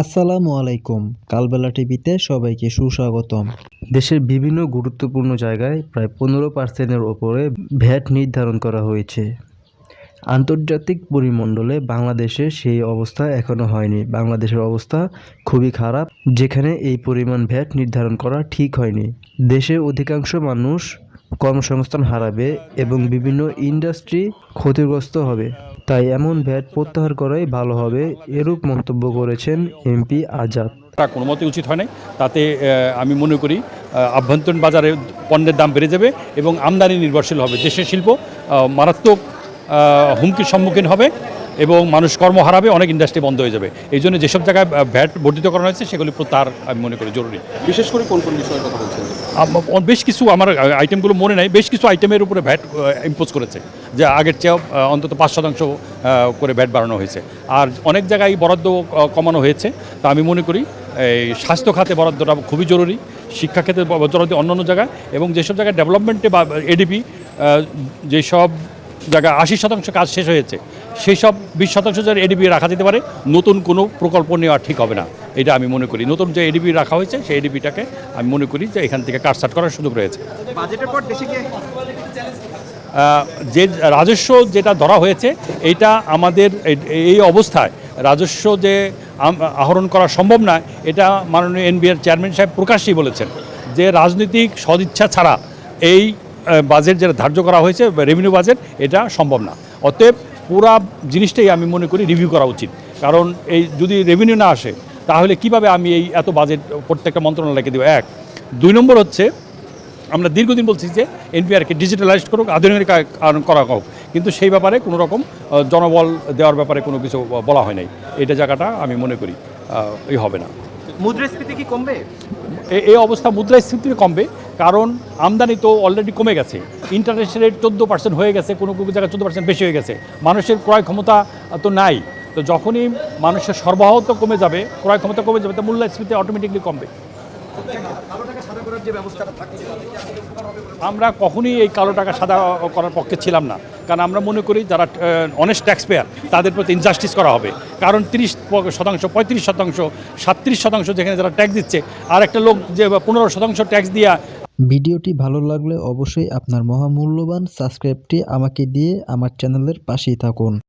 আসসালামু আলাইকুম। কালবেলা টিভিতে সবাইকে সুস্বাগতম। দেশের বিভিন্ন গুরুত্বপূর্ণ জায়গায় প্রায় পনেরো পার্সেন্টের ওপরে ভ্যাট নির্ধারণ করা হয়েছে। আন্তর্জাতিক পরিমণ্ডলে বাংলাদেশের সেই অবস্থা এখনও হয়নি। বাংলাদেশের অবস্থা খুবই খারাপ, যেখানে এই পরিমাণ ভ্যাট নির্ধারণ করা ঠিক হয়নি। দেশের অধিকাংশ মানুষ কর্মসংস্থান হারাবে এবং বিভিন্ন ইন্ডাস্ট্রি ক্ষতিগ্রস্ত হবে। তাই এমন ভ্যাট প্রত্যাহার করাই ভালো হবে, এরূপ মন্তব্য করেছেন এমপি আজাদ। তা কোনো মতে উচিত হয় নাই। তাতে আমি মনে করি আভ্যন্তরীণ বাজারে পণ্যের দাম বেড়ে যাবে এবং আমদানি নির্ভরশীল হবে। দেশের শিল্প মারাত্মক হুমকির সম্মুখীন হবে। এবং মানুষ কর্ম হারাবে অনেক ইন্ডাস্ট্রি বন্ধ হয়ে যাবে। এই জন্য যেসব জায়গায় ভ্যাট বর্ধিত করা হয়েছে সেগুলি প্রত্যাহার আমি মনে করি জরুরি। বিশেষ করে কোন কোন বিষয়ের কথা বলছেন? বেশ কিছু আমার আইটেমগুলো মনে নাই বেশ কিছু আইটেমের উপরে ভ্যাট ইম্পোজ করেছে। যে আগের চেয়েও আহ, অন্তত পাঁচ শতাংশ করে ভ্যাট বাড়ানো হয়েছে। আর অনেক জায়গায় বরাদ্দ কমানো হয়েছে। তা আমি মনে করি এই স্বাস্থ্য খাতে বরাদ্দটা খুবই জরুরি শিক্ষা ক্ষেত্রে বরাদ্দ অন্যান্য জায়গায়। এবং যেসব জায়গায় ডেভেলপমেন্টে বা এডিপি যেসব জায়গায় আশি শতাংশ কাজ শেষ হয়েছে সেই সব বিশ শতাংশ যারা এডিপি রাখা যেতে পারে নতুন কোনো প্রকল্প নেওয়া ঠিক হবে না। এটা আমি মনে করি। নতুন যে এডিপি রাখা হয়েছে সেই এডিপিটাকে আমি মনে করি যে এখান থেকে কাজ কাটসাট করার সুযোগ রয়েছে। যে রাজস্ব যেটা ধরা হয়েছে এটা আমাদের এই- অবস্থায় রাজস্ব যে আহরণ করা সম্ভব নয় এটা মাননীয় এনবিআর চেয়ারম্যান সাহেব প্রকাশ্যেই বলেছেন যে রাজনৈতিক সদিচ্ছা ছাড়া এই বাজেট যেটা ধার্য করা হয়েছে রেভিনিউ বাজেট এটা সম্ভব না। অতএব পুরা জিনিসটাই আমি মনে করি রিভিউ করা উচিত। কারণ এই যদি রেভিনিউ না আসে তাহলে কীভাবে আমি এই এত বাজেট প্রত্যেকটা মন্ত্রণালয়কে দেবো? এক দুই নম্বর হচ্ছে আমরা দীর্ঘদিন বলছি যে এনপিআরকে ডিজিটালাইজ করুক আধুনিকীকরণ করা হোক। কিন্তু সেই ব্যাপারে কোনো রকম জনবল দেওয়ার ব্যাপারে কোনো কিছু বলা হয় নাই। এটা জায়গাটা আমি মনে করি এই হবে না। মুদ্রাস্ফীতি কি কমবে? এই অবস্থা মুদ্রাস্ফীতি কমবে। কারণ আমদানি তো অলরেডি কমে গেছে। ইন্টারেস্ট রেট চোদ্দ পার্সেন্ট হয়ে গেছে, কোনো কোনো জায়গায় চোদ্দ পার্সেন্ট বেশি হয়ে গেছে। মানুষের ক্রয় ক্ষমতা তো নাই। তো যখনই মানুষের সরবরাহ তো কমে যাবে, ক্রয় ক্ষমতা কমে যাবে, তো মূল্যস্ফীতি অটোমেটিকলি কমবে। আমরা কখনই এই কালো টাকা সাদা করার পক্ষে ছিলাম না। কারণ আমরা মনে করি যারা অনেস্ট ট্যাক্স পেয়ার তাদের প্রতি ইনজাস্টিস করা হবে। কারণ তিরিশ শতাংশ, পঁয়ত্রিশ শতাংশ, সাতত্রিশ শতাংশ যেখানে যারা ট্যাক্স দিচ্ছে আর একটা লোক যে পনেরো শতাংশ ট্যাক্স দিয়া ভিডিওটি ভালো লাগলে অবশ্যই আপনার মহামূল্যবান সাবস্ক্রাইবটি আমাকে দিয়ে আমার চ্যানেলের পাশেই থাকুন।